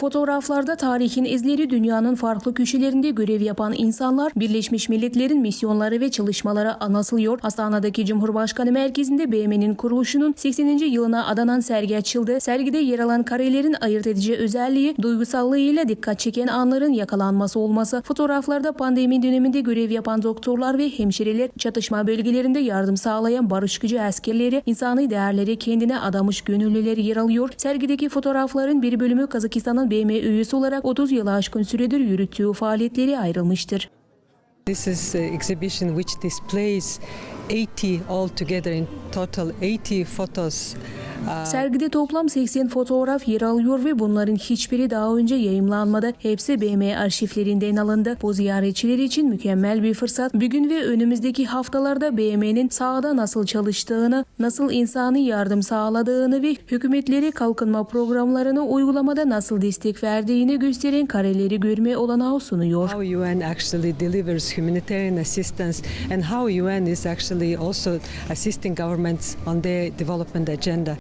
Fotoğraflarda tarihin izleri dünyanın farklı köşelerinde görev yapan insanlar Birleşmiş Milletler'in misyonları ve çalışmaları anlatılıyor. Astana'daki Cumhurbaşkanı Merkezi'nde BM'nin kuruluşunun 80. yılına adanan sergi açıldı. Sergide yer alan karelerin ayırt edici özelliği duygusallığıyla dikkat çeken anların yakalanması olması. Fotoğraflarda pandemi döneminde görev yapan doktorlar ve hemşireler, çatışma bölgelerinde yardım sağlayan barışçı askerleri, insani değerleri kendine adamış gönüllüler yer alıyor. Sergideki fotoğrafların bir bölümü Kazakistan'ın BM üyesi olarak 30 yılı aşkın süredir yürüttüğü faaliyetleri ayrılmıştır. This is an exhibition which displays 80 altogether in total 80 photos. Sergide toplam 80 fotoğraf yer alıyor ve bunların hiçbiri daha önce yayımlanmadı. Hepsi BM arşivlerinden alındı. Bu ziyaretçiler için mükemmel bir fırsat. Bugün ve önümüzdeki haftalarda BM'nin sahada nasıl çalıştığını, nasıl insani yardım sağladığını ve hükümetleri kalkınma programlarını uygulamada nasıl destek verdiğini gösteren kareleri görme olanağı sunuyor. how UN actually delivers humanitarian assistance and how UN is actually also assisting governments on their development agenda.